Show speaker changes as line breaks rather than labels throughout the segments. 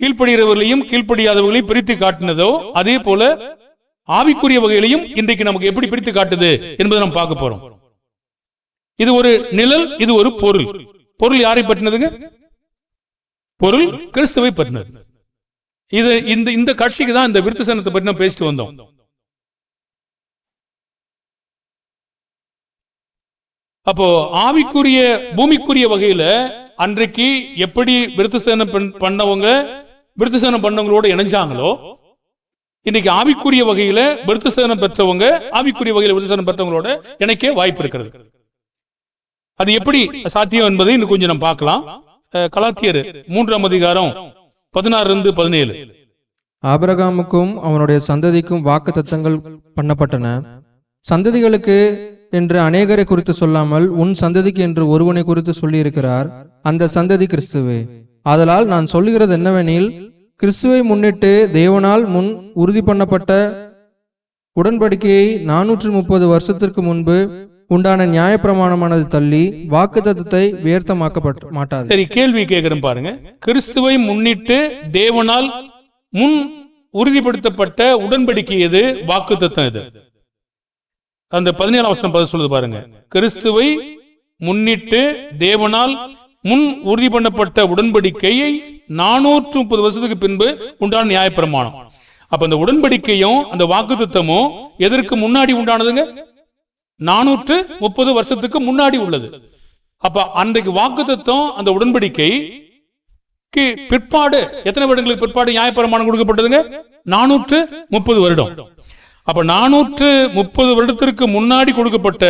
கீழ்ப்படுகிறவர்களையும் கீழ்ப்படியாதவர்களையும் பிரித்து காட்டினதோ அதே போல ஆவிக்குரிய வகையிலையும் இன்றைக்கு நமக்கு எப்படி பிரித்து காட்டுது என்பதை நம்ம பார்க்க போறோம் இது ஒரு நிழல் இது ஒரு பொருள் பொருள் யாரை பற்றினதுங்க பொருள் கிறிஸ்துவை பற்றினது இது இந்த இந்த கட்சிக்கு தான் இந்த விருத்தசனத்தை பற்றி நம்ம பேசிட்டு வந்தோம் அப்போ ஆவிக்குரிய பூமிக்குரிய வகையில அன்றைக்கு எப்படி விருத்தசேனம் பண்ணவங்க விருத்தசேனம் பண்ணவங்களோட இணைஞ்சாங்களோ இன்னைக்கு ஆவிக்குரிய வகையில விருத்தசேனம் பெற்றவங்க ஆவிக்குரிய வகையில விருத்தசேனம் பெற்றவங்களோட இணைக்க வாய்ப்பு இருக்கிறது அது எப்படி சாத்தியம் என்பதை இன்னும் கொஞ்சம் நம்ம பார்க்கலாம் கலாத்தியர் மூன்றாம் அதிகாரம் பதினாறுல இருந்து பதினேழு
ஆபரகாமுக்கும் அவனுடைய சந்ததிக்கும் வாக்கு தத்தங்கள் பண்ணப்பட்டன சந்ததிகளுக்கு என்று அநேகரை குறித்து சொல்லாமல் உன் சந்ததிக்கு என்று ஒருவனை குறித்து சொல்லி இருக்கிறார் அந்த சந்ததி கிறிஸ்துவே ஆதலால் நான் சொல்லுகிறது என்னவெனில் கிறிஸ்துவை முன்னிட்டு தேவனால் முன் உறுதி பண்ணப்பட்ட உடன்படிக்கையை நானூற்று முப்பது வருஷத்திற்கு முன்பு உண்டான நியாயப்பிரமாணமானது தள்ளி வாக்கு தத்துவத்தை வியர்த்தமாக்கப்பட்ட மாட்டார்
சரி கேள்வி கேட்கிறேன் பாருங்க கிறிஸ்துவை முன்னிட்டு தேவனால் முன் உறுதிப்படுத்தப்பட்ட உடன்படிக்கை எது வாக்கு தத்துவம் எது அந்த பதினேழாம் வருஷம் பதில் சொல்லுது பாருங்க கிறிஸ்துவை முன்னிட்டு தேவனால் முன் உறுதி பண்ணப்பட்ட உடன்படிக்கையை நானூற்று முப்பது வருஷத்துக்கு பின்பு உண்டான நியாயப்பிரமாணம் அப்ப அந்த உடன்படிக்கையும் அந்த வாக்கு திட்டமும் எதற்கு முன்னாடி உண்டானதுங்க நானூற்று முப்பது வருஷத்துக்கு முன்னாடி உள்ளது அப்ப அன்றைக்கு வாக்கு தத்துவம் அந்த உடன்படிக்கை பிற்பாடு எத்தனை வருடங்களுக்கு பிற்பாடு நியாயப்பிரமாணம் கொடுக்கப்பட்டதுங்க நானூற்று முப்பது வருடம் அப்ப நானூற்று முப்பது வருடத்திற்கு முன்னாடி கொடுக்கப்பட்ட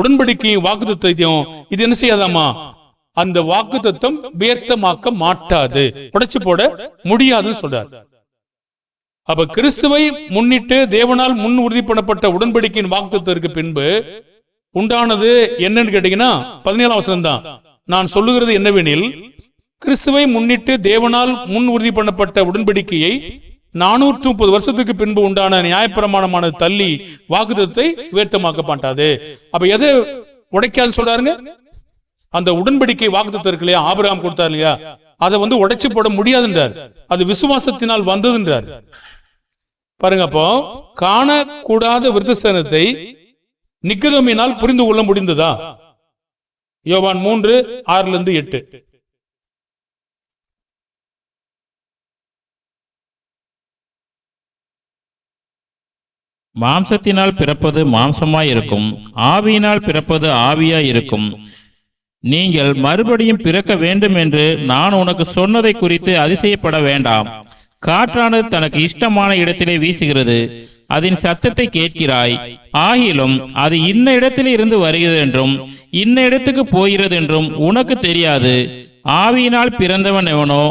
உடன்படிக்கையும் வாக்கு தத்துவத்தையும் இது என்ன செய்யாதாமா அந்த வாக்கு தத்துவம் வியர்த்தமாக்க மாட்டாது உடைச்சு போட முடியாதுன்னு சொல்றார் அப்ப கிறிஸ்துவை முன்னிட்டு தேவனால் முன் உறுதி பண்ணப்பட்ட உடன்படிக்கையின் வாக்குத்தத்திற்கு பின்பு உண்டானது என்னன்னு கேட்டீங்கன்னா பதினேழாம் வசனம் தான் நான் சொல்லுகிறது என்னவெனில் கிறிஸ்துவை முன்னிட்டு தேவனால் முன் உறுதி பண்ணப்பட்ட உடன்படிக்கையை நானூற்று முப்பது வருஷத்துக்கு பின்பு உண்டான நியாயப்பிரமாணமான தள்ளி வாக்குத்தத்தை உயர்த்தமாக்க மாட்டாது அப்ப எதை உடைக்காதுன்னு சொல்றாருங்க அந்த உடன்படிக்கை வாக்குத்தம் இருக்கு இல்லையா ஆபிரகாம் கொடுத்தார் இல்லையா அதை வந்து உடைச்சு போட முடியாதுன்றார் அது விசுவாசத்தினால் வந்ததுன்றார் பாருங்க அப்போ காணக்கூடாத விருத்தசனத்தை நிகரமினால் புரிந்து கொள்ள முடிந்ததா யோவான் மூன்று ஆறுல இருந்து எட்டு
மாம்சத்தினால் பிறப்பது மாம்சமாய் இருக்கும் ஆவியினால் பிறப்பது ஆவியாய் இருக்கும் நீங்கள் மறுபடியும் பிறக்க வேண்டும் என்று நான் உனக்கு சொன்னதை குறித்து அதிசயப்பட வேண்டாம் காற்றானது தனக்கு இஷ்டமான இடத்திலே வீசுகிறது அதன் சத்தத்தை கேட்கிறாய் ஆகிலும் அது இன்ன இடத்திலே இருந்து வருகிறது என்றும் இன்ன இடத்துக்கு போகிறது என்றும் உனக்கு தெரியாது ஆவியினால் பிறந்தவன் எவனோ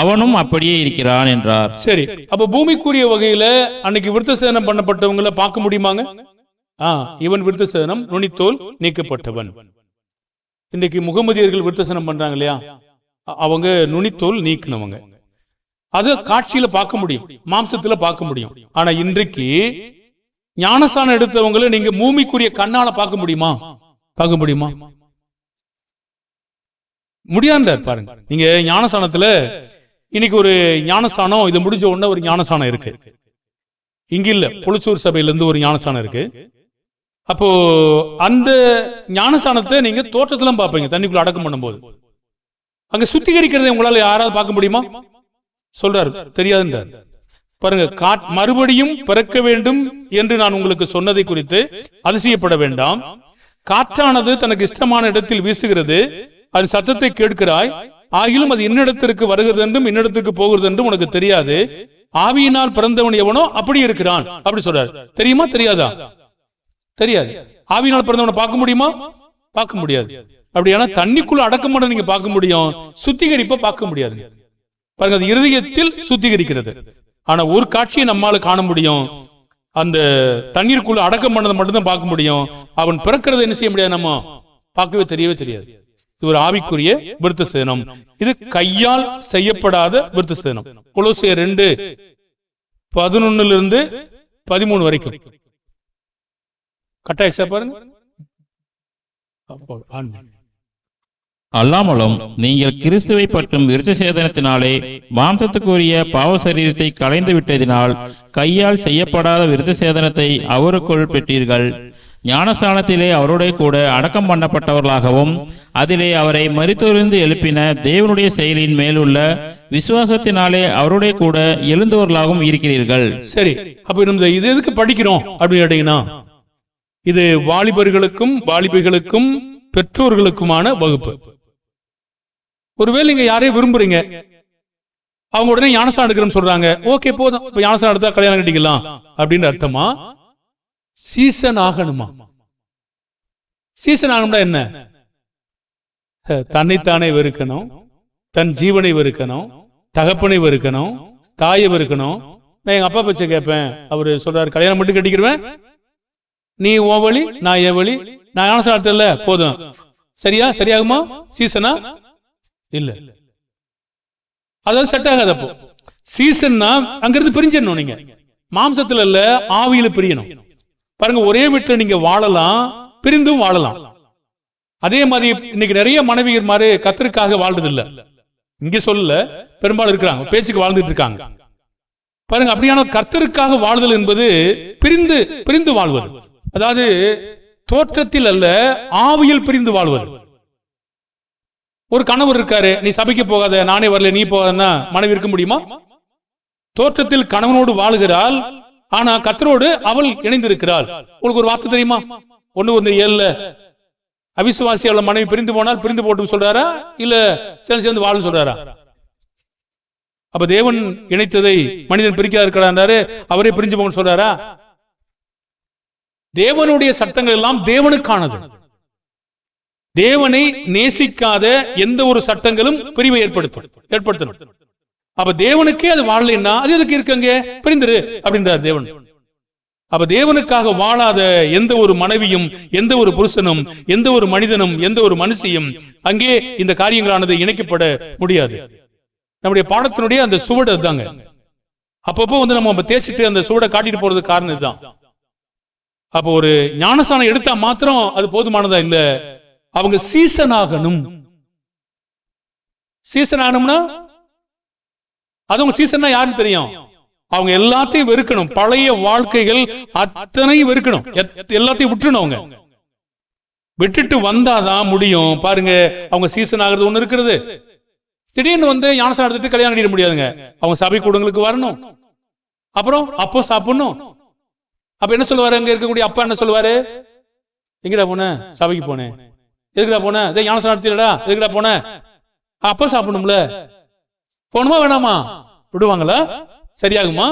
அவனும் அப்படியே இருக்கிறான் என்றார்
சரி அப்ப பூமிக்குரிய வகையில அன்னைக்கு விருத்த சேதனம் பண்ணப்பட்டவங்களை பார்க்க முடியுமாங்க ஆஹ் இவன் விருத்த சேதனம் நுனித்தோல் நீக்கப்பட்டவன் இன்றைக்கு முகமதியர்கள் விருத்தசனம் பண்றாங்க இல்லையா அவங்க நுனித்தோல் நீக்கினவங்க அது காட்சியில பார்க்க முடியும் மாம்சத்துல பார்க்க முடியும் ஆனா இன்றைக்கு ஞானசானம் எடுத்தவங்களை நீங்க பூமிக்குரிய கண்ணால பார்க்க முடியுமா பார்க்க முடியுமா முடியாண்டார் பாருங்க நீங்க ஞானசானத்துல இன்னைக்கு ஒரு ஞானசானம் இது முடிஞ்ச உடனே ஒரு ஞானசானம் இருக்கு இங்க இல்ல புலச்சூர் சபையில இருந்து ஒரு ஞானசானம் இருக்கு அப்போ அந்த ஞானசானத்தை நீங்க தோற்றத்துல பார்ப்பீங்க தண்ணிக்குள்ள அடக்கம் பண்ணும்போது அங்க சுத்திகரிக்கிறதை உங்களால யாராவது பார்க்க முடியுமா சொல்றாரு தெரியாதுன்றார் பாருங்க மறுபடியும் பிறக்க வேண்டும் என்று நான் உங்களுக்கு சொன்னதை குறித்து அதிசயப்பட வேண்டாம் காற்றானது தனக்கு இஷ்டமான இடத்தில் வீசுகிறது அது சத்தத்தை கேட்கிறாய் ஆகிலும் அது இன்னிடத்திற்கு வருகிறது என்றும் இன்னிடத்திற்கு போகிறது என்றும் உனக்கு தெரியாது ஆவியினால் பிறந்தவன் எவனோ அப்படி இருக்கிறான் அப்படி சொல்றாரு தெரியுமா தெரியாதா தெரியாது ஆவினால் பிறந்தவனை பார்க்க முடியுமா பார்க்க முடியாது அப்படியானா தண்ணிக்குள்ள அடக்கம் பண்ண நீங்க பார்க்க முடியும் சுத்திகரிப்பை பார்க்க முடியாது பாருங்க அது இருதயத்தில் சுத்திகரிக்கிறது ஆனா ஒரு காட்சியை நம்மால காண முடியும் அந்த தண்ணீருக்குள்ள அடக்கம் பண்ணதை மட்டும்தான் பார்க்க முடியும் அவன் பிறக்கிறத என்ன செய்ய முடியாது நம்ம பார்க்கவே தெரியவே தெரியாது இது ஒரு ஆவிக்குரிய விருத்த சேனம் இது கையால் செய்யப்படாத விருத்த சேனம் குலோசிய ரெண்டு பதினொன்னுல இருந்து பதிமூணு வரைக்கும்
அல்லாமலும் நீங்கள் கிறிஸ்துவை பற்றும் விருத்த சேதனத்தினாலே மாம்சத்துக்குரிய பாவ சரீரத்தை கலைந்து விட்டதினால் கையால் செய்யப்படாத விருத்த சேதனத்தை அவருக்குள் பெற்றீர்கள் ஞானஸ்தானத்திலே அவருடைய கூட அடக்கம் பண்ணப்பட்டவர்களாகவும் அதிலே அவரை மறித்தொழிந்து எழுப்பின தேவனுடைய செயலின் மேலுள்ள விசுவாசத்தினாலே அவருடைய கூட எழுந்தவர்களாகவும் இருக்கிறீர்கள்
சரி அப்ப நம்ம இது எதுக்கு படிக்கிறோம் அப்படின்னு கேட்டீங்கன்னா இது வாலிபர்களுக்கும் வாலிபிகளுக்கும் பெற்றோர்களுக்குமான வகுப்பு ஒருவேளை நீங்க யாரையும் விரும்புறீங்க அவங்க உடனே ஞானசான எடுக்கிறோம் சொல்றாங்க ஓகே போதும் இப்ப ஞானசான எடுத்தா கல்யாணம் கட்டிக்கலாம் அப்படின்னு அர்த்தமா சீசன் ஆகணுமா சீசன் ஆகணும்னா என்ன தன்னைத்தானே வெறுக்கணும் தன் ஜீவனை வெறுக்கணும் தகப்பனை வெறுக்கணும் தாயை வெறுக்கணும் நான் எங்க அப்பா பச்சை கேட்பேன் அவரு சொல்றாரு கல்யாணம் மட்டும் கட்டிக்கிடுவேன் நீ ஓ வழி நான் என் வழி நான் ஞானசார போதும் சரியா சரியாகுமா சீசனா இல்ல அதாவது செட் ஆகாது அப்போ சீசன்னா அங்கிருந்து பிரிஞ்சிடணும் நீங்க மாம்சத்துல இல்ல ஆவியில பிரியணும் பாருங்க ஒரே வீட்டுல நீங்க வாழலாம் பிரிந்தும் வாழலாம் அதே மாதிரி இன்னைக்கு நிறைய மனைவியர் மாதிரி கத்தருக்காக வாழ்றது இல்ல இங்க சொல்ல பெரும்பாலும் இருக்கிறாங்க பேச்சுக்கு வாழ்ந்துட்டு இருக்காங்க பாருங்க அப்படியான கர்த்தருக்காக வாழ்தல் என்பது பிரிந்து பிரிந்து வாழ்வது அதாவது தோற்றத்தில் அல்ல ஆவியில் பிரிந்து வாழ்வர் ஒரு கணவர் இருக்காரு நீ சபைக்கு போகாத நானே வரல நீ போகாதன்னா மனைவி இருக்க முடியுமா தோற்றத்தில் கணவனோடு வாழுகிறாள் ஆனா கத்தரோடு அவள் இணைந்திருக்கிறாள் உங்களுக்கு ஒரு வார்த்தை தெரியுமா ஒண்ணு ஒண்ணு ஏழுல அவிசுவாசி அவள் மனைவி பிரிந்து போனால் பிரிந்து போட்டு சொல்றாரா இல்ல சேர்ந்து சேர்ந்து வாழும் சொல்றாரா அப்ப தேவன் இணைத்ததை மனிதன் பிரிக்காது இருக்கிறாரு அவரே பிரிஞ்சு போகணும்னு சொல்றாரா தேவனுடைய சட்டங்கள் எல்லாம் தேவனுக்கானது தேவனை நேசிக்காத எந்த ஒரு சட்டங்களும் பிரிவை ஏற்படுத்தும் ஏற்படுத்தணும் அப்ப தேவனுக்கே அது வாழலைன்னா அது எதுக்கு அங்கே பிரிந்துரு அப்படின்றார் தேவன் அப்ப தேவனுக்காக வாழாத எந்த ஒரு மனைவியும் எந்த ஒரு புருஷனும் எந்த ஒரு மனிதனும் எந்த ஒரு மனுஷியும் அங்கே இந்த காரியங்களானது இணைக்கப்பட முடியாது நம்முடைய பாடத்தினுடைய அந்த சுவடு தாங்க அப்பப்போ வந்து நம்ம தேய்ச்சிட்டு அந்த சுவடை காட்டிட்டு போறது காரணம் இதுதான் அப்ப ஒரு ஞானஸ்தானம் எடுத்தா மாத்திரம் அது போதுமானதா இல்ல அவங்க சீசன் ஆகணும் சீசன் ஆகணும்னா உங்க சீசன் யாருன்னு தெரியும் அவங்க எல்லாத்தையும் வெறுக்கணும் பழைய வாழ்க்கைகள் அத்தனையும் வெறுக்கணும் எல்லாத்தையும் விட்டுணும் அவங்க விட்டுட்டு வந்தாதான் முடியும் பாருங்க அவங்க சீசன் ஆகுறது ஒண்ணு இருக்கிறது திடீர்னு வந்து ஞானசாரம் எடுத்துட்டு கல்யாணம் பண்ணிட முடியாதுங்க அவங்க சபை கூடங்களுக்கு வரணும் அப்புறம் அப்போ சாப்பிடணும் அப்ப என்ன சொல்லுவாரு அங்க இருக்கக்கூடிய அப்பா என்ன சொல்லுவாரு எங்கடா போன சபைக்கு போனேன் எதுக்குடா போன இதே நடத்திடா எதுக்குடா போன அப்ப சாப்பிடணும்ல போகணுமா வேணாமா விடுவாங்களா சரியாகுமா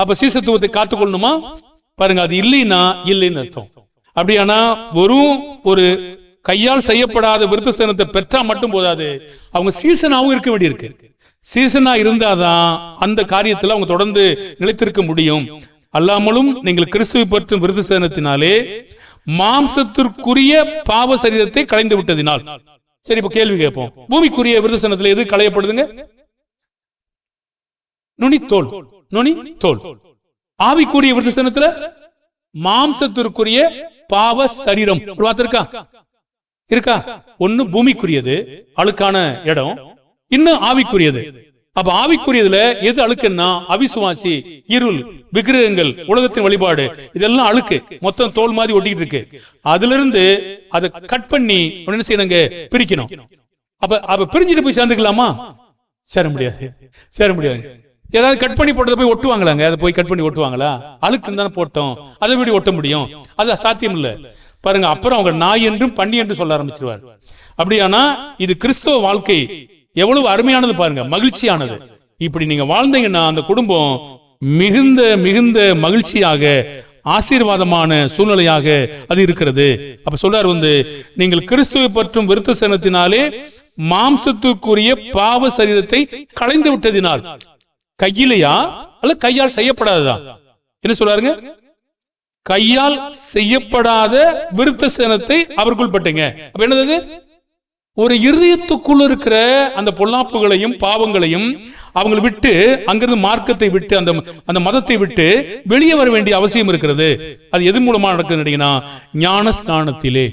அப்ப சீசத்துவத்தை காத்துக்கொள்ளணுமா பாருங்க அது இல்லைன்னா இல்லைன்னு அர்த்தம் அப்படியானா வெறும் ஒரு கையால் செய்யப்படாத விருத்தஸ்தனத்தை பெற்றா மட்டும் போதாது அவங்க சீசனாகவும் இருக்க வேண்டியிருக்கு சீசனா இருந்தாதான் அந்த காரியத்துல அவங்க தொடர்ந்து நிலைத்திருக்க முடியும் அல்லாமலும் நீங்கள் கிறிஸ்துவை பற்றும் விருது சேதனத்தினாலே மாம்சத்திற்குரிய பாவ சரீரத்தை கலைந்து விட்டதினால் சரி இப்ப கேள்வி கேட்போம் பூமிக்குரிய விருதசனத்துல எது களையப்படுதுங்க நுனி தோல் நுனி தோல் ஆவிக்குரிய விருதசனத்துல மாம்சத்திற்குரிய பாவ சரீரம் இருக்கா இருக்கா ஒன்னு பூமிக்குரியது அழுக்கான இடம் இன்னும் ஆவிக்குரியது அப்ப ஆவிக்குரியதுல எது அழுக்குன்னா அவிசுவாசி இருள் விக்கிரகங்கள் உலகத்தின் வழிபாடு இதெல்லாம் அழுக்கு மொத்தம் தோல் மாதிரி ஒட்டிக்கிட்டு இருக்கு அதுல இருந்து அதை கட் பண்ணி என்ன செய்யணுங்க பிரிக்கணும் அப்ப அப்ப பிரிஞ்சுட்டு போய் சேர்ந்துக்கலாமா சேர முடியாது சேர முடியாது ஏதாவது கட் பண்ணி போட்டதை போய் ஒட்டுவாங்களாங்க அதை போய் கட் பண்ணி ஒட்டுவாங்களா அழுக்குன்னு தானே போட்டோம் அதை எப்படி ஒட்ட முடியும் அது சாத்தியம் இல்ல பாருங்க அப்புறம் அவங்க நாய் என்றும் பண்ணி என்று சொல்ல ஆரம்பிச்சிருவார் அப்படியானா இது கிறிஸ்தவ வாழ்க்கை எவ்வளவு அருமையானது பாருங்க மகிழ்ச்சியானது இப்படி நீங்க வாழ்ந்தீங்கன்னா அந்த குடும்பம் மிகுந்த மிகுந்த மகிழ்ச்சியாக ஆசீர்வாதமான சூழ்நிலையாக அது இருக்கிறது அப்ப சொல்றாரு வந்து நீங்கள் கிறிஸ்துவை பற்றும் விருத்த சேனத்தினாலே மாம்சத்துக்குரிய பாவ சரீரத்தை களைந்து விட்டதினால் கையிலையா அல்ல கையால் செய்யப்படாததா என்ன சொல்றாருங்க கையால் செய்யப்படாத விருத்த சேனத்தை அவருக்குள் பட்டுங்க அப்ப என்னது ஒரு இருதயத்துக்குள் இருக்கிற அந்த பொல்லாப்புகளையும் பாவங்களையும் அவங்களை விட்டு அங்கிருந்து மார்க்கத்தை விட்டு அந்த அந்த மதத்தை விட்டு வெளியே வர வேண்டிய அவசியம் இருக்கிறது அது எது மூலமா நடக்குதுன்னா ஞான ஸ்நானத்திலே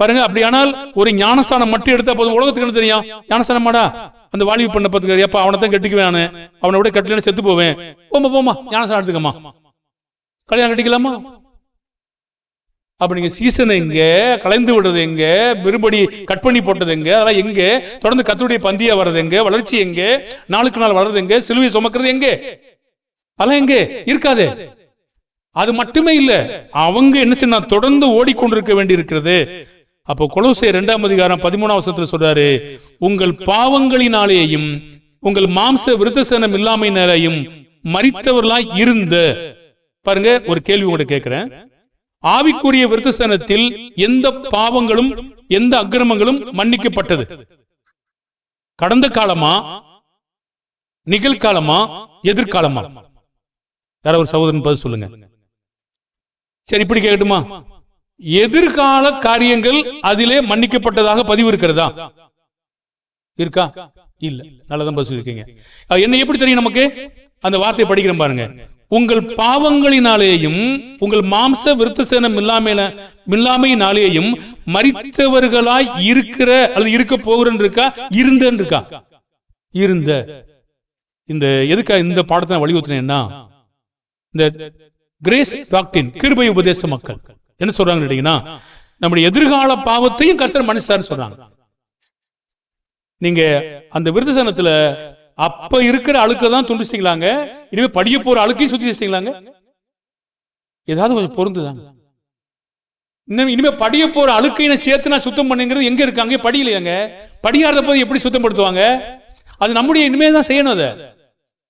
பாருங்க அப்படியானால் ஒரு ஞானஸ்தானம் மட்டும் எடுத்தா போதும் உலகத்துக்கு என்ன தெரியும் ஞானஸ்தானமாடா அந்த வாலிபு பண்ண பார்த்துக்கிற அப்ப அவனை தான் கட்டிக்குவேன் அவனை விட கட்டலன்னு செத்து போவேன் போமா போமா ஞானஸ்தானத்துக்குமா கல்யாணம் கட்டிக்கலாமா அப்ப நீங்க சீசன் எங்க கலைந்து விடுறது எங்க மறுபடி கட் பண்ணி போட்டது எங்க அதெல்லாம் எங்க தொடர்ந்து கத்துடைய பந்தியா வர்றது எங்க வளர்ச்சி எங்க நாளுக்கு நாள் வளர்றது எங்க சிலுவை சுமக்கிறது எங்க அதெல்லாம் எங்க இருக்காது அது மட்டுமே இல்ல அவங்க என்ன செய்ய தொடர்ந்து ஓடிக்கொண்டிருக்க வேண்டி இருக்கிறது அப்போ கொலோசை இரண்டாம் அதிகாரம் பதிமூணாம் வருஷத்துல சொல்றாரு உங்கள் பாவங்களினாலேயும் உங்கள் மாம்ச விருத்தசனம் இல்லாமையினாலேயும் மறித்தவர்களாய் இருந்த பாருங்க ஒரு கேள்வி உங்களுக்கு கேட்கிறேன் ஆவிக்குரிய விருத்தசனத்தில் எந்த பாவங்களும் எந்த அக்கிரமங்களும் மன்னிக்கப்பட்டது கடந்த காலமா நிகழ்காலமா எதிர்காலமா யாராவது ஒரு சகோதரன் பதில் சொல்லுங்க சரி இப்படி கேட்கட்டுமா எதிர்கால காரியங்கள் அதிலே மன்னிக்கப்பட்டதாக பதிவு இருக்கிறதா இருக்கா இல்ல நல்லதான் பதில் இருக்கீங்க என்ன எப்படி தெரியும் நமக்கு அந்த வார்த்தையை படிக்கிறேன் பாருங்க உங்கள் பாவங்களினாலேயும் உங்கள் மாம்ச விருத்த சேனம் இல்லாமையில இல்லாமையினாலேயும் மறித்தவர்களாய் இருக்கிற அல்லது இருக்க போகிறேன்னு இருக்கா இருந்தேன்னு இருக்கா இருந்த இந்த எதுக்கா இந்த பாடத்தை வலியுறுத்தினேன்னா இந்த கிரேஸ் டாக்டின் கிருபை உபதேச மக்கள் என்ன சொல்றாங்க கேட்டீங்கன்னா நம்முடைய எதிர்கால பாவத்தையும் கர்த்தர் மனுஷார் சொல்றாங்க நீங்க அந்த விருதுசனத்துல அப்ப இருக்கிற அழுக்க தான் துண்டிச்சிங்களாங்க இனிமே படிய போற அழுக்கையும் சுத்தி வச்சிங்களாங்க ஏதாவது கொஞ்சம் பொருந்துதாங்க இன்னும் இனிமே படிய போற அழுக்கை சேர்த்து நான் சுத்தம் பண்ணுங்கிறது எங்க இருக்காங்க படியிலையாங்க படியாத போது எப்படி சுத்தப்படுத்துவாங்க அது நம்முடைய இனிமே தான் செய்யணும் அதை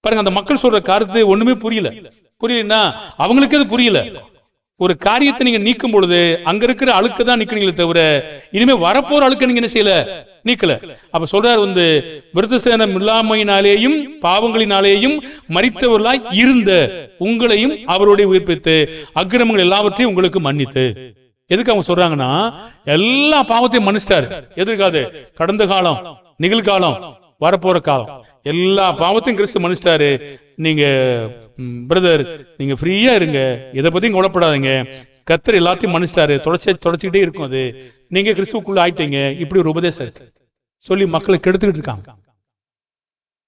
பாருங்க அந்த மக்கள் சொல்ற கருத்து ஒண்ணுமே புரியல புரியலன்னா அவங்களுக்கு அது புரியல ஒரு காரியத்தை நீங்க நீக்கும் பொழுது அங்க இருக்கிற அழுக்கு தான் நிக்கிறீங்களே தவிர இனிமே வரப்போற அழுக்க நீங்க என்ன செய்யல நீக்கல அப்ப சொல்றாரு வந்து விருத்தசேனம் இல்லாமையினாலேயும் பாவங்களினாலேயும் மறித்தவர்களாய் இருந்த உங்களையும் அவருடைய உயிர்ப்பித்து அக்கிரமங்கள் எல்லாவற்றையும் உங்களுக்கு மன்னித்து எதுக்கு அவங்க சொல்றாங்கன்னா எல்லா பாவத்தையும் மன்னிச்சிட்டாரு எதிர்காது கடந்த காலம் நிகழ்காலம் வரப்போற காலம் எல்லா பாவத்தையும் கிறிஸ்து மன்னிச்சிட்டாரு நீங்க பிரதர் நீங்க ஃப்ரீயா இருங்க எதை பத்தியும் கவலைப்படாதீங்க கத்தர் எல்லாத்தையும் மன்னிச்சிட்டாரு தொடச்சி தொடச்சிக்கிட்டே இருக்கும் அது நீங்க கிறிஸ்துக்குள்ள ஆயிட்டீங்க இப்படி ஒரு உபதேசம் சொல்லி மக்களை கெடுத்துக்கிட்டு இருக்காங்க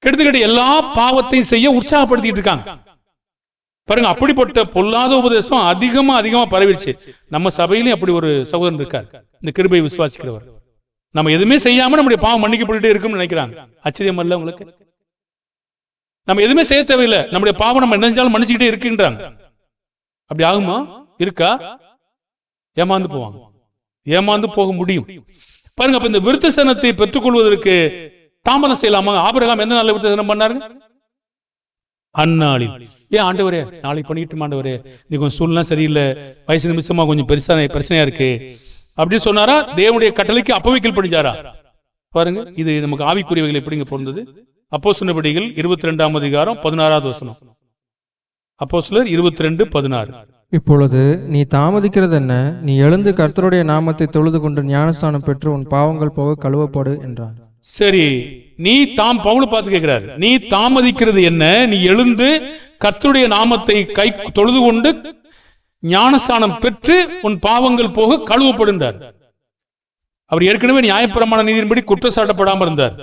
கெடுத்துக்கிட்டு எல்லா பாவத்தையும் செய்ய உற்சாகப்படுத்திக்கிட்டு இருக்காங்க பாருங்க அப்படிப்பட்ட பொல்லாத உபதேசம் அதிகமா அதிகமா பரவிடுச்சு நம்ம சபையிலும் அப்படி ஒரு சகோதரன் இருக்கார் இந்த கிருபை விசுவாசிக்கிறவர் நம்ம எதுவுமே செய்யாம நம்முடைய பாவம் மன்னிக்கப்பட்டுட்டே இருக்கும்னு நினைக்கிறாங்க ஆச்சரியம் இல்ல உங்களுக்கு நம்ம எதுவுமே செய்ய தேவையில்லை நம்முடைய பாவம் நம்ம நினைஞ்சாலும் மன்னிச்சுக்கிட்டே இருக்குன்றாங்க அப்படி ஆகுமா இருக்கா ஏமாந்து போவாங்க ஏமாந்து போக முடியும் பாருங்க அப்ப இந்த விருத்தசனத்தை பெற்றுக்கொள்வதற்கு தாமதம் செய்யலாமா ஆபிரகாம் எந்த நல்ல விருத்தசனம் பண்ணாரு அந்நாளில் ஏன் ஆண்டவரே நாளைக்கு பண்ணிட்டு ஆண்டவரே நீ கொஞ்சம் சூழ்நிலை சரியில்லை வயசு நிமிஷமா கொஞ்சம் பெருசா பிரச்சனையா இருக்கு அப்படின்னு சொன்னாரா தேவனுடைய கட்டளைக்கு அப்பவே பண்ணிச்சாரா பாருங்க இது நமக்கு ஆவிக்குரியவைகள் எப்படிங்க பொருந்தது அப்போ சொன்னபடிகள் இருபத்தி ரெண்டாம் அதிகாரம் பதினாறாவது வசனம் அப்போ சிலர் இருபத்தி ரெண்டு பதினாறு
இப்பொழுது நீ தாமதிக்கிறது என்ன நீ எழுந்து கர்த்தருடைய நாமத்தை தொழுது கொண்டு ஞானஸ்தானம் பெற்று உன் பாவங்கள் போக கழுவப்படு என்றார்
சரி நீ தாம் பவுல பார்த்து கேட்கிறார் நீ தாமதிக்கிறது என்ன நீ எழுந்து கர்த்தருடைய நாமத்தை கை தொழுது கொண்டு ஞானஸ்தானம் பெற்று உன் பாவங்கள் போக கழுவப்படுகின்றார் அவர் ஏற்கனவே நியாயப்பிரமாண நீதியின்படி குற்றச்சாட்டப்படாமல் இருந்தார்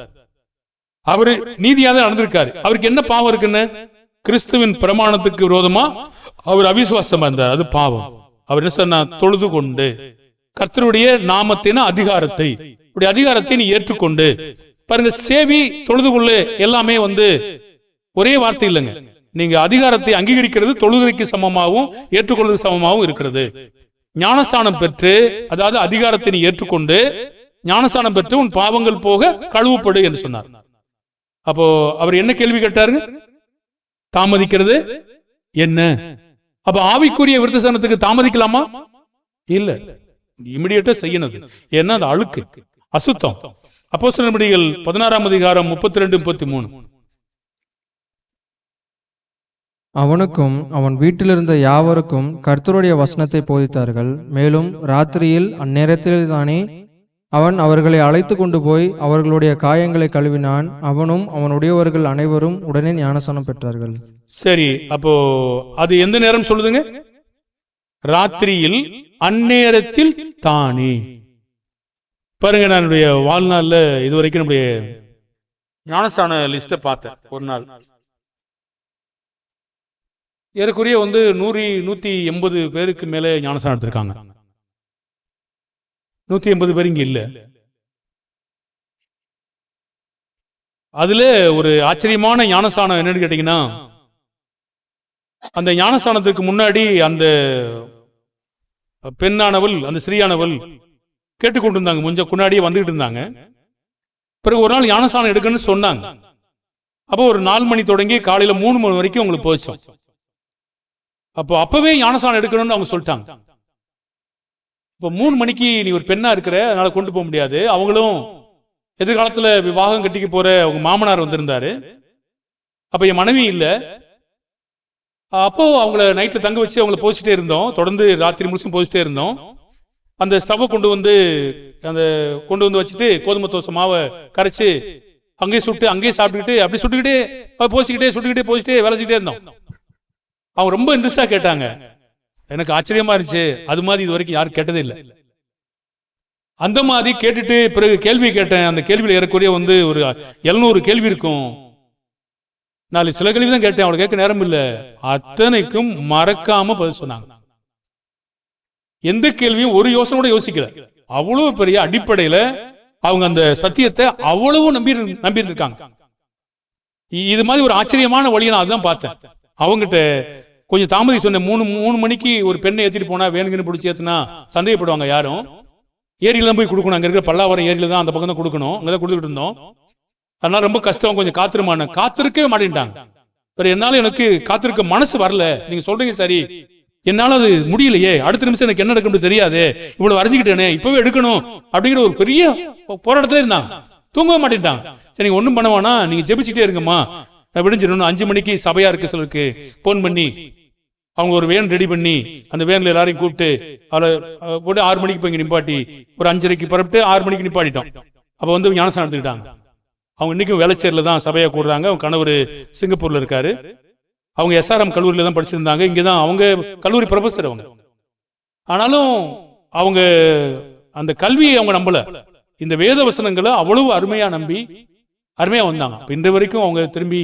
அவரு நீதியாக நடந்திருக்காரு அவருக்கு என்ன பாவம் இருக்குன்னு கிறிஸ்துவின் பிரமாணத்துக்கு விரோதமா அவர் அவிசுவாசமா இருந்தார் அது பாவம் அவர் என்ன சொன்ன தொழுது கொண்டு கர்த்தருடைய நாமத்தின அதிகாரத்தை அதிகாரத்தை நீ ஏற்றுக்கொண்டு பாருங்க சேவி தொழுது கொள்ளு எல்லாமே வந்து ஒரே வார்த்தை இல்லைங்க நீங்க அதிகாரத்தை அங்கீகரிக்கிறது தொழுகைக்கு சமமாகவும் ஏற்றுக்கொள்வது சமமாகவும் இருக்கிறது ஞானஸ்தானம் பெற்று அதாவது அதிகாரத்தை நீ ஏற்றுக்கொண்டு ஞானஸ்தானம் பெற்று உன் பாவங்கள் போக கழுவுப்படு என்று சொன்னார் அப்போ அவர் என்ன கேள்வி கேட்டாரு தாமதிக்கிறது என்ன அப்ப ஆவிக்குரிய விருத்தசனத்துக்கு தாமதிக்கலாமா இல்ல இமிடியட்டா செய்யணும் ஏன்னா அது அழுக்கு அசுத்தம் அப்போ சிலபடிகள் பதினாறாம் அதிகாரம் முப்பத்தி ரெண்டு முப்பத்தி மூணு
அவனுக்கும் அவன் வீட்டிலிருந்த யாவருக்கும் கர்த்தருடைய வசனத்தை போதித்தார்கள் மேலும் ராத்திரியில் அந்நேரத்தில் தானே அவன் அவர்களை அழைத்து கொண்டு போய் அவர்களுடைய காயங்களை கழுவினான் அவனும் அவனுடையவர்கள் அனைவரும் உடனே ஞானசனம் பெற்றார்கள்
சரி அப்போ அது எந்த நேரம் சொல்லுதுங்க ராத்திரியில் அந்நேரத்தில் தானே பாருங்க நான் என்னுடைய வாழ்நாள்ல இது வரைக்கும் நம்முடைய ஞானசான லிஸ்ட பார்த்தேன் ஒரு நாள் ஏறக்குறைய வந்து நூறு நூத்தி எண்பது பேருக்கு மேலே ஞானசானம் எடுத்திருக்காங்க நூத்தி ஐம்பது பேர் இங்க இல்ல அதுல ஒரு ஆச்சரியமான ஞானசானம் என்னன்னு கேட்டீங்கன்னா அந்த ஞானசானத்துக்கு முன்னாடி அந்த பெண்ணானவள் அந்த ஸ்ரீயானவள் கேட்டுக்கொண்டிருந்தாங்க கொஞ்சம் முன்னாடியே வந்துகிட்டு இருந்தாங்க பிறகு ஒரு நாள் ஞானசானம் எடுக்கணும்னு சொன்னாங்க அப்போ ஒரு நாலு மணி தொடங்கி காலையில மூணு மணி வரைக்கும் உங்களுக்கு போச்சோம் அப்போ அப்பவே ஞானசானம் எடுக்கணும்னு அவங்க சொல்லிட்டாங்க இப்போ மூணு மணிக்கு நீ ஒரு பெண்ணா இருக்கிற அதனால கொண்டு போக முடியாது அவங்களும் எதிர்காலத்துல விவாகம் கட்டிக்க போற உங்க மாமனார் வந்திருந்தாரு அப்ப என் மனைவி இல்ல அப்போ அவங்கள நைட்ல தங்க வச்சு அவங்கள போச்சுட்டே இருந்தோம் தொடர்ந்து ராத்திரி முழுசும் போச்சுட்டே இருந்தோம் அந்த ஸ்டவ்வை கொண்டு வந்து அந்த கொண்டு வந்து வச்சுட்டு கோதுமை தோசை மாவை கரைச்சு அங்கேயே சுட்டு அங்கேயே சாப்பிட்டுக்கிட்டு அப்படி சுட்டுக்கிட்டே போச்சுக்கிட்டே சுட்டுக்கிட்டே போச்சுட்டே விளைச்சிக்கிட்டே இருந்தோம் அவங்க ரொம்ப இன்ட்ரெஸ்டா கேட்டாங்க எனக்கு ஆச்சரியமா இருந்துச்சு அது மாதிரி இது வரைக்கும் யாரும் கேட்டதே இல்லை அந்த மாதிரி கேட்டுட்டு பிறகு கேள்வி கேட்டேன் அந்த கேள்வியில் ஏறக்குறைய வந்து ஒரு எழுநூறு கேள்வி இருக்கும் நாலு சில கேள்வி தான் கேட்டேன் அவளை கேட்க நேரம் இல்லை அத்தனைக்கும் மறக்காம பதில் சொன்னாங்க எந்த கேள்வியும் ஒரு யோசனை கூட யோசிக்கல அவ்வளவு பெரிய அடிப்படையில அவங்க அந்த சத்தியத்தை அவ்வளவு நம்பி நம்பி இருந்திருக்காங்க இது மாதிரி ஒரு ஆச்சரியமான வழியை நான் அதுதான் பார்த்தேன் அவங்ககிட்ட கொஞ்சம் தாமதி சொன்னேன் மூணு மூணு மணிக்கு ஒரு பெண்ணை ஏற்றிட்டு போனா வேணுங்கன்னு பிடிச்சி ஏற்றினா சந்தேகப்படுவாங்க யாரும் ஏரியில தான் போய் கொடுக்கணும் அங்க இருக்கிற பல்லாவரம் ஏரியில தான் அந்த பக்கம் தான் கொடுக்கணும் தான் கொடுத்துட்டு இருந்தோம் அதனால ரொம்ப கஷ்டம் கொஞ்சம் காத்திருமான காத்திருக்கவே மாட்டேன்ட்டாங்க வேற என்னால எனக்கு காத்திருக்க மனசு வரல நீங்க சொல்றீங்க சரி என்னால அது முடியலையே அடுத்த நிமிஷம் எனக்கு என்ன நடக்கும்னு தெரியாது இவ்வளவு வரைஞ்சிக்கிட்டேனே இப்பவே எடுக்கணும் அப்படிங்கிற ஒரு பெரிய போராட்டத்திலே இருந்தாங்க தூங்கவே மாட்டேன்ட்டான் சரி நீங்க ஒண்ணும் பண்ணவானா நீங்க ஜெபிச்சுட்டே இருங்கம்மா விடிஞ்சிடணும் அஞ்சு மணிக்கு சபையா இருக்கு சிலருக்கு போன் பண்ணி அவங்க ஒரு வேன் ரெடி பண்ணி அந்த வேன்ல எல்லாரையும் கூப்பிட்டு அவளை போட்டு ஆறு மணிக்கு போய் நிப்பாட்டி ஒரு அஞ்சரைக்கு பரப்பிட்டு ஆறு மணிக்கு நிப்பாட்டிட்டோம் அப்ப வந்து ஞானசனம் எடுத்துக்கிட்டாங்க அவங்க இன்னைக்கும் வேலைச்சேரில தான் சபையா கூடுறாங்க அவங்க கணவர் சிங்கப்பூர்ல இருக்காரு அவங்க எஸ்ஆர்எம் கல்லூரியில தான் படிச்சிருந்தாங்க இங்கதான் அவங்க கல்லூரி ப்ரொஃபசர் அவங்க ஆனாலும் அவங்க அந்த கல்வியை அவங்க நம்பல இந்த வேத வசனங்களை அவ்வளவு அருமையா நம்பி அருமையா வந்தாங்க இப்போ இந்த வரைக்கும் அவங்க திரும்பி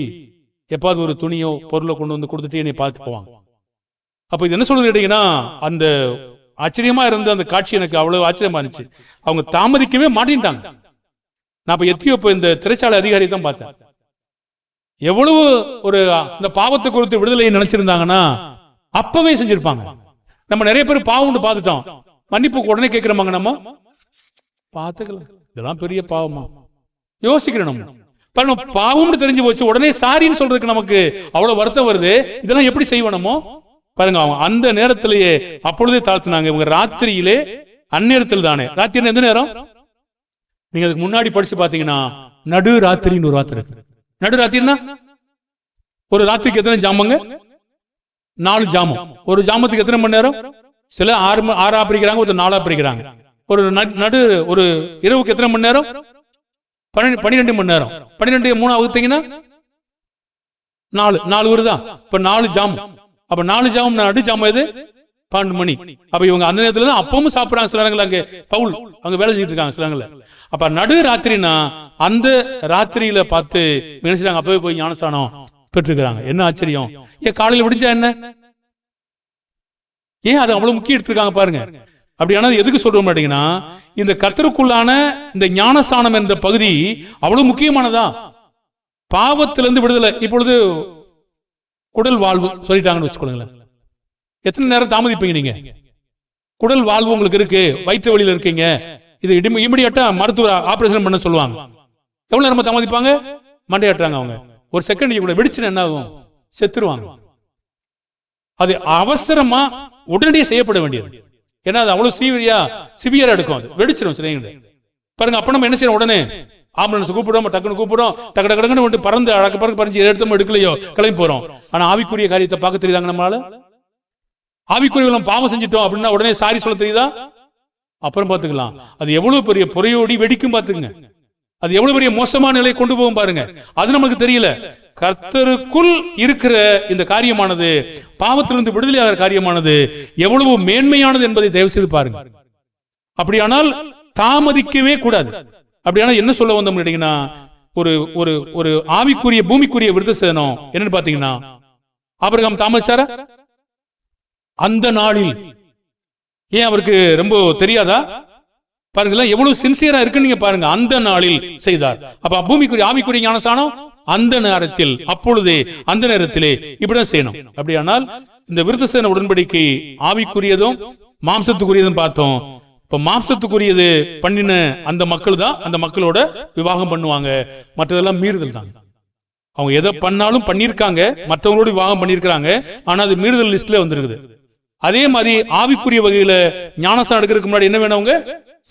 எப்பாவது ஒரு துணியோ பொருளை கொண்டு வந்து கொடுத்துட்டு என்னை பார்த்து போவாங்க அப்ப இது என்ன சொல்றது கேட்டீங்கன்னா அந்த ஆச்சரியமா இருந்த அந்த காட்சி எனக்கு அவ்வளவு ஆச்சரியமா இருந்துச்சு அவங்க தாமதிக்கவே மாட்டேன்ட்டாங்க நான் இப்ப எத்தியோ இப்ப இந்த திரைச்சாலை அதிகாரி தான் பார்த்தேன் எவ்வளவு ஒரு இந்த பாவத்தை கொடுத்து விடுதலையை நினைச்சிருந்தாங்கன்னா அப்பவே செஞ்சிருப்பாங்க நம்ம நிறைய பேர் பாவம்னு பார்த்துட்டோம் மன்னிப்பு உடனே கேட்கிறோமாங்க நம்ம பார்த்துக்கலாம் இதெல்லாம் பெரிய பாவமா யோசிக்கிறோம் நம்ம பாவம்னு தெரிஞ்சு போச்சு உடனே சாரின்னு சொல்றதுக்கு நமக்கு அவ்வளவு வருத்தம் வருது இதெல்லாம் எப்படி செய்வனமோ பாருங்க அவங்க அந்த நேரத்திலேயே அப்பொழுதே தாழ்த்தினாங்க இவங்க ராத்திரியிலே அந்நேரத்தில் தானே ராத்திரி எந்த நேரம் நீங்க அதுக்கு முன்னாடி படிச்சு பாத்தீங்கன்னா நடு ராத்திரின்னு ஒரு ராத்திரி நடு ராத்திரின்னா ஒரு ராத்திரிக்கு எத்தனை ஜாமங்க நாலு ஜாமம் ஒரு ஜாமத்துக்கு எத்தனை மணி நேரம் சில ஆறு ஆறா பிரிக்கிறாங்க ஒரு நாலா பிரிக்கிறாங்க ஒரு நடு ஒரு இரவுக்கு எத்தனை மணி நேரம் பன்னெண்டு பன்னிரெண்டு மணி நேரம் பன்னிரெண்டு மூணு வகுத்தீங்கன்னா நாலு நாலு வருதா இப்ப நாலு ஜாம் அப்ப நாலு ஜாமும் நடு ஜாம் எது பன்னெண்டு மணி அப்ப இவங்க அந்த நேரத்துல தான் அப்பவும் சாப்பிடுறாங்க சில அங்க பவுல் அங்க வேலை செஞ்சுட்டு இருக்காங்க சில அப்ப நடு ராத்திரினா அந்த ராத்திரியில பார்த்து நினைச்சாங்க அப்பவே போய் ஞானஸ்தானம் பெற்றுக்கிறாங்க என்ன ஆச்சரியம் ஏன் காலையில விடிஞ்சா என்ன ஏன் அதை அவ்வளவு முக்கியம் எடுத்திருக்காங்க பாருங்க அப்படி ஆனால் எதுக்கு சொல்றோம் அப்படின்னா இந்த கத்தருக்குள்ளான இந்த ஞானஸ்தானம் என்ற பகுதி அவ்வளவு முக்கியமானதா பாவத்திலிருந்து விடுதலை இப்பொழுது குடல் வாழ்வு சொல்லிட்டாங்கன்னு வச்சுக்கோங்களேன் எத்தனை நேரம் தாமதிப்பீங்க நீங்க குடல் வாழ்வு உங்களுக்கு இருக்கு வயிற்று வழியில் இருக்கீங்க இது இமிடியட்டா மருத்துவ ஆபரேஷன் பண்ண சொல்லுவாங்க எவ்வளவு நேரமா தாமதிப்பாங்க மண்டையாட்டுறாங்க அவங்க ஒரு செகண்ட் இவ்வளவு வெடிச்சுன்னு என்ன ஆகும் செத்துருவாங்க அது அவசரமா உடனடியே செய்யப்பட வேண்டியது ஏன்னா அது அவ்வளவு சீவியா சிவியரா எடுக்கும் அது வெடிச்சிடும் சிலைங்களை பாருங்க அப்ப நம்ம என்ன செய்யணும் உடனே ஆம்புலன்ஸ் கூப்பிடும் டக்குன்னு கூப்பிடும் டக்கு டக்குன்னு வந்து பறந்து அழக்க பறக்க பறிஞ்சு எடுத்தோம் எடுக்கலையோ கிளம்பி போறோம் ஆனா ஆவிக்குரிய காரியத்தை பார்க்க தெரியுதாங்க நம்மளால ஆவிக்குரியவங்களும் பாவம் செஞ்சிட்டோம் அப்படின்னா உடனே சாரி சொல்ல தெரியுதா அப்புறம் பாத்துக்கலாம் அது எவ்வளவு பெரிய பொறையோடி வெடிக்கும் பாத்துக்கங்க அது எவ்வளவு பெரிய மோசமான நிலை கொண்டு போகும் பாருங்க அது நமக்கு தெரியல கர்த்தருக்குள் இருக்கிற இந்த காரியமானது பாவத்திலிருந்து விடுதலையாகிற காரியமானது எவ்வளவு மேன்மையானது என்பதை தயவு செய்து பாருங்க அப்படியானால் தாமதிக்கவே கூடாது அப்படியானால் என்ன சொல்ல வந்தோம் ஒரு ஒரு ஒரு ஆவிக்குரிய பூமிக்குரிய விருத சேதனம் என்னன்னு பாத்தீங்கன்னா ஆபிரகாம் தாமதிச்சாரா அந்த நாளில் ஏன் அவருக்கு ரொம்ப தெரியாதா பாருங்களா எவ்வளவு சின்சியரா இருக்கு நீங்க பாருங்க அந்த நாளில் செய்தார் அப்ப பூமிக்குரிய ஆவிக்குரிய ஞானசானம் அந்த நேரத்தில் அப்பொழுதே அந்த நேரத்திலே இப்படிதான் செய்யணும் அப்படியானால் இந்த விருத்தசேன உடன்படிக்கை ஆவிக்குரியதும் மாம்சத்துக்குரியதும் பார்த்தோம் இப்ப மாம்சத்துக்குரியது பண்ணின அந்த மக்கள் தான் அந்த மக்களோட விவாகம் பண்ணுவாங்க மற்றதெல்லாம் மீறுதல் தான் அவங்க எதை பண்ணாலும் பண்ணியிருக்காங்க மற்றவங்களோட விவாகம் பண்ணியிருக்கிறாங்க ஆனா அது மீறுதல் லிஸ்ட்ல வந்திருக்குது அதே மாதிரி ஆவிக்குரிய வகையில ஞானசம் எடுக்கிறதுக்கு முன்னாடி என்ன வேணவங்க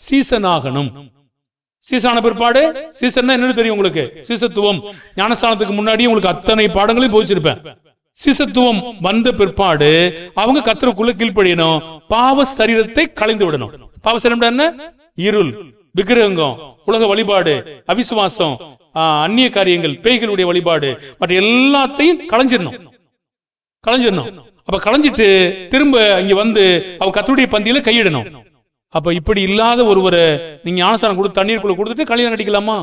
சீசன் ஆகணும் பிற்பாடு சீசன் என்னன்னு தெரியும் உங்களுக்கு சீசத்துவம் ஞானஸ்தானத்துக்கு முன்னாடி உங்களுக்கு அத்தனை பாடங்களையும் போதிச்சிருப்பேன் சிசத்துவம் வந்த பிற்பாடு அவங்க கத்தருக்குள்ள கீழ்ப்படியணும் பாவ சரீரத்தை கலைந்து விடணும் பாவ சரீரம் என்ன இருள் விக்கிரகங்கம் உலக வழிபாடு அவிசுவாசம் அந்நிய காரியங்கள் பேய்களுடைய வழிபாடு மற்ற எல்லாத்தையும் களைஞ்சிடணும் களைஞ்சிடணும் அப்ப களைஞ்சிட்டு திரும்ப இங்க வந்து அவ கத்தருடைய பந்தியில கையிடணும் அப்ப இப்படி இல்லாத ஒருவர் நீங்க ஞானஸ்தானம் கொடுத்து தண்ணீருக்குள்ள கொடுத்துட்டு கல்யாணம் கட்டிக்கலாமா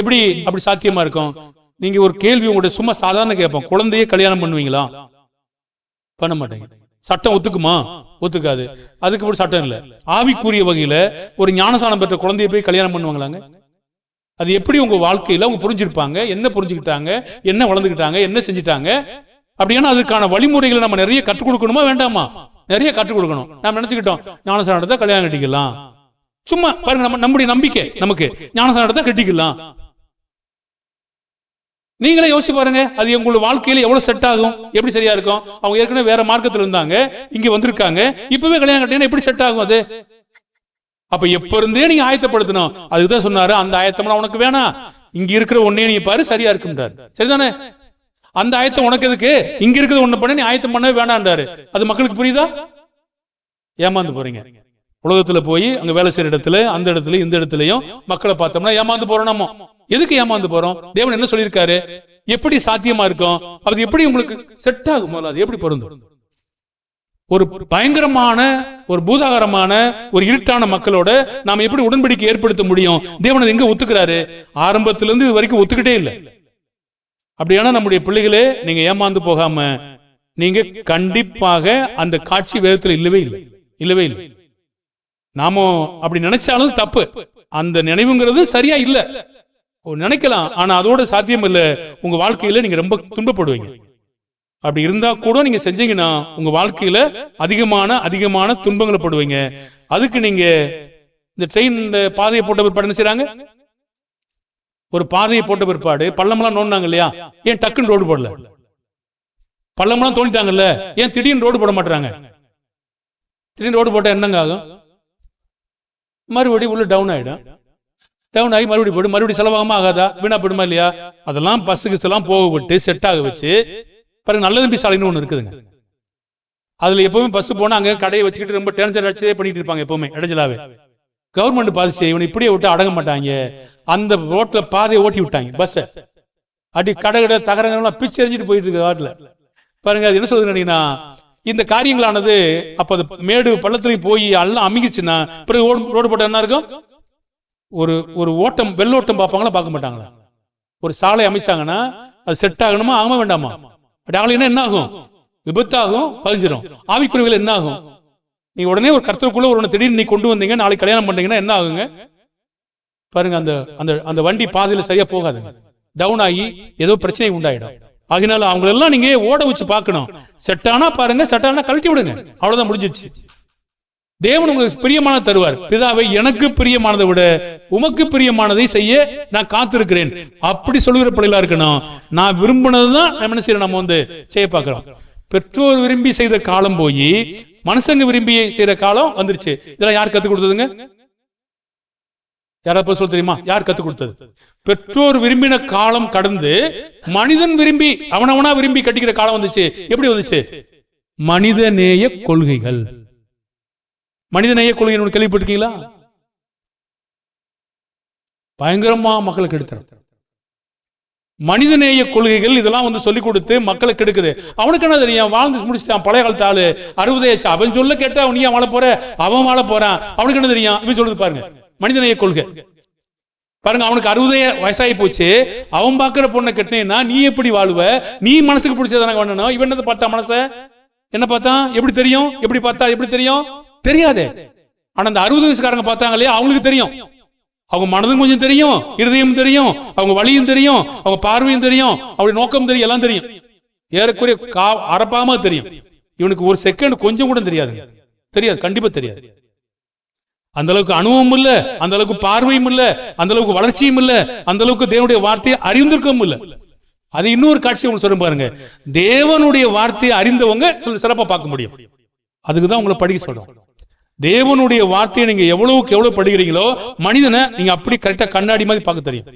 எப்படி அப்படி சாத்தியமா இருக்கும் நீங்க ஒரு கேள்வி உங்களுடைய சும்மா சாதாரண கேட்போம் குழந்தையே கல்யாணம் பண்ணுவீங்களா பண்ண மாட்டேங்க சட்டம் ஒத்துக்குமா ஒத்துக்காது அதுக்கு ஒரு சட்டம் இல்லை ஆவிக்குரிய வகையில ஒரு ஞானசானம் பெற்ற குழந்தைய போய் கல்யாணம் பண்ணுவாங்களாங்க அது எப்படி உங்க வாழ்க்கையில அவங்க புரிஞ்சிருப்பாங்க என்ன புரிஞ்சுக்கிட்டாங்க என்ன வளர்ந்துக்கிட்டாங்க என்ன செஞ்சுட்டாங்க அப்படின்னா அதுக்கான வழிமுறைகளை நம்ம நிறைய கற்றுக் கொடுக்கணுமா வேண்டாமா நிறைய கற்றுக் கொடுக்கணும் நம்ம நினைச்சுக்கிட்டோம் ஞானசாரம் கல்யாணம் கட்டிக்கலாம் சும்மா பாருங்க நம்ம நம்முடைய நம்பிக்கை நமக்கு ஞானசாரம் கட்டிக்கலாம் நீங்களே யோசிச்சு பாருங்க அது உங்களுடைய வாழ்க்கையில எவ்வளவு செட் ஆகும் எப்படி சரியா இருக்கும் அவங்க ஏற்கனவே வேற மார்க்கத்துல இருந்தாங்க இங்க வந்திருக்காங்க இப்பவே கல்யாணம் கட்டினா எப்படி செட் ஆகும் அது அப்ப எப்ப இருந்தே நீங்க ஆயத்தப்படுத்தணும் அதுக்குதான் சொன்னாரு அந்த ஆயத்தம்லாம் உனக்கு வேணாம் இங்க இருக்கிற ஒன்னே நீ பாரு சரியா இருக்குன்றாரு சரிதானே அந்த ஆயத்தம் உனக்கு எதுக்கு இங்க இருக்கிறது ஒண்ணு பண்ண நீ ஆயத்தம் பண்ணவே வேணான்றாரு அது மக்களுக்கு புரியுதா ஏமாந்து போறீங்க உலகத்துல போய் அங்க வேலை செய்யற இடத்துல அந்த இடத்துல இந்த இடத்துலயும் மக்களை பார்த்தோம்னா ஏமாந்து போறோம் எதுக்கு ஏமாந்து போறோம் தேவன் என்ன சொல்லியிருக்காரு எப்படி சாத்தியமா இருக்கும் அது எப்படி உங்களுக்கு செட் ஆகும் அது எப்படி பொருந்தும் ஒரு பயங்கரமான ஒரு பூதாகரமான ஒரு இருட்டான மக்களோட நாம எப்படி உடன்படிக்கை ஏற்படுத்த முடியும் தேவன் எங்க ஒத்துக்கிறாரு ஆரம்பத்திலிருந்து இது வரைக்கும் ஒத்துக்கிட்டே இல்லை அப்படியான நம்முடைய பிள்ளைகளே நீங்க ஏமாந்து போகாம நீங்க கண்டிப்பாக அந்த காட்சி வேதத்தில் இல்லவே இல்லை இல்லவே இல்லை நாம அப்படி நினைச்சாலும் தப்பு அந்த நினைவுங்கிறது சரியா இல்ல நினைக்கலாம் ஆனா அதோட சாத்தியம் இல்ல உங்க வாழ்க்கையில நீங்க ரொம்ப துன்பப்படுவீங்க அப்படி இருந்தா கூட நீங்க செஞ்சீங்கன்னா உங்க வாழ்க்கையில அதிகமான அதிகமான துன்பங்களை படுவீங்க அதுக்கு நீங்க இந்த ட்ரெயின் இந்த பாதையை போட்டவர் படம் செய்யறாங்க ஒரு பாதையை போட்ட பிற்பாடு பள்ளமெல்லாம் நோண்டாங்க இல்லையா ஏன் டக்குன்னு ரோடு போடல பள்ளமெல்லாம் தோண்டிட்டாங்கல்ல ஏன் திடீர்னு ரோடு போட மாட்டாங்க திடீர்னு ரோடு போட்டால் என்னங்க ஆகும் மறுபடியும் உள்ள டவுன் ஆகிடும் டவுன் ஆகி மறுபடியும் போய்டும் மறுபடியும் செலவாகமா ஆகாதா வீணா போயிடுமா இல்லையா அதெல்லாம் பஸ்ஸு எல்லாம் போக விட்டு செட் ஆக வச்சு பாருங்க நல்ல தம்பி சாலைன்னு ஒன்று இருக்குதுங்க அதில் எப்பவுமே பஸ் போனால் அங்கே கடையை வச்சுக்கிட்டு ரொம்ப டென்ஷன் அடிச்சதே பண்ணிட்டு இருப்பாங்க எப்பவுமே இடைஞ்சலாவே கவர்மெண்ட் பாலிசி இவனை இப்படியே விட்டு அடங்க மாட்டாங்க அந்த ரோட்ல பாதையை ஓட்டி விட்டாங்க பஸ் அப்படி கடை கடை தகரங்கள்லாம் பிச்சு எரிஞ்சிட்டு போயிட்டு இருக்கு வாட்டில் பாருங்க அது என்ன சொல்றது கேட்டீங்கன்னா இந்த காரியங்களானது அப்போ அது மேடு பள்ளத்துலையும் போய் எல்லாம் அமைக்கிச்சுன்னா பிறகு ரோடு போட்டா என்ன இருக்கும் ஒரு ஒரு ஓட்டம் வெள்ளோட்டம் பார்ப்பாங்களா பார்க்க மாட்டாங்களா ஒரு சாலை அமைச்சாங்கன்னா அது செட் ஆகணுமா ஆக வேண்டாமா அப்படி ஆகலைன்னா என்ன ஆகும் விபத்தாகும் பதிஞ்சிடும் ஆவிக்குறைவில் என்ன ஆகும் நீ உடனே ஒரு கருத்துக்குள்ள ஒரு திடீர்னு நீ கொண்டு வந்தீங்க நாளைக்கு கல்யாணம் பண்ணீங்கன்னா என்ன ஆகுங்க பாருங்க அந்த அந்த அந்த வண்டி பாதையில சரியா போகாதுங்க டவுன் ஆகி ஏதோ பிரச்சனை உண்டாயிடும் அதனால அவங்களெல்லாம் நீங்க ஓட வச்சு பார்க்கணும் செட்டானா பாருங்க செட்டானா கழட்டி விடுங்க அவ்வளவுதான் முடிஞ்சிச்சு தேவன் உங்களுக்கு பிரியமான தருவார் பிதாவை எனக்கு பிரியமானதை விட உமக்கு பிரியமானதை செய்ய நான் காத்திருக்கிறேன் அப்படி சொல்லுகிற பிள்ளைகளா இருக்கணும் நான் விரும்பினதுதான் என்ன செய்யறோம் நம்ம வந்து செய்ய பார்க்கிறோம் பெற்றோர் விரும்பி செய்த காலம் போய் மனுஷங்க விரும்பி செய்யற காலம் வந்துருச்சு இதெல்லாம் யார் கத்துக் கொடுத்ததுங்க யாராவது சொல்ல தெரியுமா யார் கற்றுக் கொடுத்தது பெற்றோர் விரும்பின காலம் கடந்து மனிதன் விரும்பி அவனவனா விரும்பி கட்டிக்கிற காலம் வந்துச்சு எப்படி வந்துச்சு நேய கொள்கைகள் மனித நேய கொள்கை கேள்விப்பட்டிருக்கீங்களா பயங்கரமா எடுத்த மனித நேய கொள்கைகள் இதெல்லாம் வந்து சொல்லிக் கொடுத்து மக்களுக்கு கெடுக்குது அவனுக்கு என்ன தெரியும் வாழ்ந்து முடிச்சுட்டான் பழைய காலத்து ஆளு அறுபது அவன் சொல்ல கேட்டா நீ வாழ போற அவன் வாழ போறான் அவனுக்கு என்ன தெரியும் இவன் சொல்றது பாருங்க மனிதநேய கொள்கை பாருங்க அவனுக்கு அறுபது வயசாகி போச்சு அவன் பாக்குற பொண்ணை கட்டினேன்னா நீ எப்படி வாழ்வ நீ மனசுக்கு பிடிச்சதான பண்ணணும் இவன் என்ன பார்த்தா மனச என்ன பார்த்தா எப்படி தெரியும் எப்படி பார்த்தா எப்படி தெரியும் தெரியாதே ஆனா அந்த அறுபது வயசுக்காரங்க பார்த்தாங்களே அவங்களுக்கு தெரியும் அவங்க மனதும் கொஞ்சம் தெரியும் இருதயம் தெரியும் அவங்க வழியும் தெரியும் அவங்க பார்வையும் தெரியும் அவருடைய நோக்கம் தெரியும் எல்லாம் தெரியும் ஏறக்குறைய கா அரப்பாம தெரியும் இவனுக்கு ஒரு செகண்ட் கொஞ்சம் கூட தெரியாது தெரியாது கண்டிப்பா தெரியாது அந்த அளவுக்கு அனுபவம் இல்ல அந்த அளவுக்கு பார்வையும் இல்ல அந்த அளவுக்கு வளர்ச்சியும் இல்ல அந்த அளவுக்கு தேவனுடைய வார்த்தையை அறிந்திருக்கவும் இல்ல அது இன்னொரு காட்சி உங்களுக்கு சொல்ல பாருங்க தேவனுடைய வார்த்தையை அறிந்தவங்க சில சிறப்பா பார்க்க முடியும் அதுக்குதான் உங்களை படிக்க சொல்றோம் தேவனுடைய வார்த்தையை நீங்க எவ்வளவுக்கு எவ்வளவு படிக்கிறீங்களோ மனிதனை நீங்க அப்படி கரெக்டா கண்ணாடி மாதிரி பார்க்க தெரியும்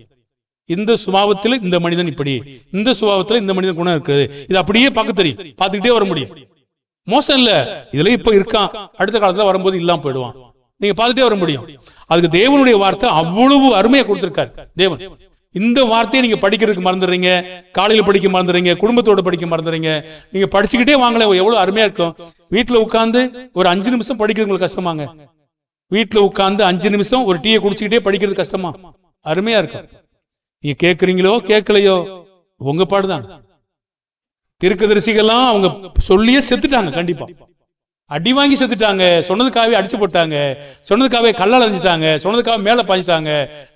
இந்த சுபாவத்தில் இந்த மனிதன் இப்படி இந்த சுபாவத்தில் இந்த மனிதன் குணம் இருக்குது இது அப்படியே பார்க்க தெரியும் பார்த்துக்கிட்டே வர முடியும் மோசம் இல்ல இதுல இப்ப இருக்கான் அடுத்த காலத்துல வரும்போது இல்லாம போயிடுவான் நீங்க பார்த்துட்டே வர முடியும் அதுக்கு தேவனுடைய வார்த்தை அவ்வளவு அருமையை கொடுத்திருக்காரு தேவன் இந்த வார்த்தையை நீங்க படிக்கிறதுக்கு மறந்துடுறீங்க காலையில படிக்க மறந்துடுறீங்க குடும்பத்தோட படிக்க மறந்துடுறீங்க நீங்க படிச்சுக்கிட்டே வாங்கல எவ்வளவு அருமையா இருக்கும் வீட்டுல உட்காந்து ஒரு அஞ்சு நிமிஷம் படிக்கிறது கஷ்டமாங்க வீட்டுல உட்காந்து அஞ்சு நிமிஷம் ஒரு டீயை குடிச்சுக்கிட்டே படிக்கிறது கஷ்டமா அருமையா இருக்கும் நீங்க கேக்குறீங்களோ கேட்கலையோ உங்க பாடுதான் திருக்கதரிசிகள்லாம் அவங்க சொல்லியே செத்துட்டாங்க கண்டிப்பா அடி வாங்கி செத்துட்டாங்க சொன்னதுக்காகவே அடிச்சு போட்டாங்க சொன்னதுக்காகவே கல்லால் அடிச்சிட்டாங்க சொன்னதுக்காக மேல பாய்ச்சிட்டாங்க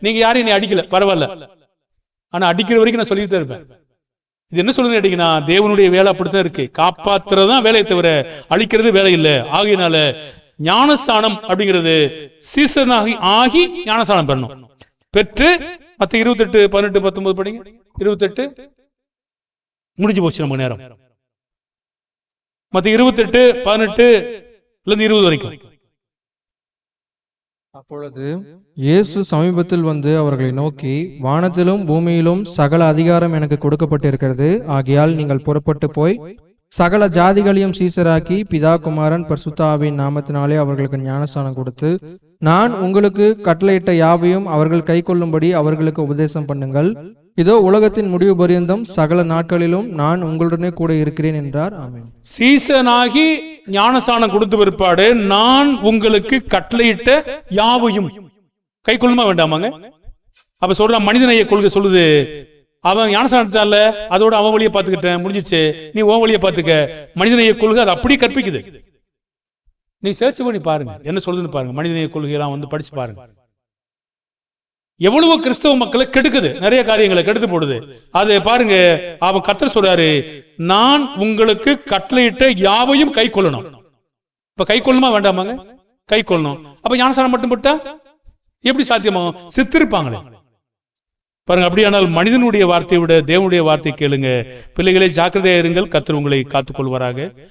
நீங்க யாரும் நீ அடிக்கல பரவாயில்ல ஆனா அடிக்கிற வரைக்கும் நான் சொல்லிட்டு இருப்பேன் இது என்ன சொல்லுங்க அடிக்கணும் தேவனுடைய வேலை அப்படித்தான் இருக்கு காப்பாத்துறதுதான் வேலையை தவிர அழிக்கிறது வேலை இல்லை ஆகியனால ஞானஸ்தானம் அப்படிங்கிறது சீசனாகி ஆகி ஞானஸ்தானம் பண்ணும் பெற்று மத்த எட்டு பதினெட்டு பத்தொன்பது படிங்க எட்டு முடிஞ்சு போச்சு நம்ம நேரம் மத்திய இருபத்தி எட்டு பதினெட்டு இருபது வரைக்கும்
அப்பொழுது இயேசு சமீபத்தில் வந்து அவர்களை நோக்கி வானத்திலும் பூமியிலும் சகல அதிகாரம் எனக்கு கொடுக்கப்பட்டிருக்கிறது ஆகையால் நீங்கள் புறப்பட்டு போய் சகல ஜாதிகளையும் சீசராக்கி பிதா குமாரன் பர்சுத்தாவின் நாமத்தினாலே அவர்களுக்கு ஞானஸ்தானம் கொடுத்து நான் உங்களுக்கு கட்டளையிட்ட யாவையும் அவர்கள் கை கொள்ளும்படி அவர்களுக்கு உபதேசம் பண்ணுங்கள் இதோ உலகத்தின் முடிவு பரியந்தம் சகல நாட்களிலும் நான் உங்களுடனே கூட இருக்கிறேன் என்றார் ஆமீன்
சீசனாகி ஞானசானம் கொடுத்த பிற்பாடு நான் உங்களுக்கு கட்டளையிட்ட யாவையும் கை கொள்ளுமா வேண்டாமாங்க அப்ப சொல்ற மனிதநேய கொள்கை சொல்லுது அவன் ஞானசானத்தால அதோட அவன் வழியை பாத்துக்கிட்டேன் முடிஞ்சிச்சு நீ ஓ வழியை பாத்துக்க மனிதநேய கொள்கை அது அப்படியே கற்பிக்குது நீ சேர்ச்சி பண்ணி பாருங்க என்ன சொல்லுதுன்னு பாருங்க மனிதநேய கொள்கையெல்லாம் வந்து படிச்சு பாருங்க எவ்வளவு கிறிஸ்தவ மக்களை கெடுக்குது நிறைய காரியங்களை கெடுத்து போடுது அது பாருங்க அவன் கத்த சொல்றாரு நான் உங்களுக்கு கட்டளையிட்ட யாவையும் கை கொள்ளணும் இப்ப கை கொள்ளணுமா வேண்டாமாங்க கை கொள்ளணும் அப்ப ஞானசாரம் மட்டும் போட்டா எப்படி சாத்தியமாகும் சித்திருப்பாங்களே பாருங்க அப்படியானால் மனிதனுடைய வார்த்தையை விட தேவனுடைய வார்த்தை கேளுங்க பிள்ளைகளை ஜாக்கிரதையா இருங்கள் கத்திர உங்களை காத்துக்கொள்வாராக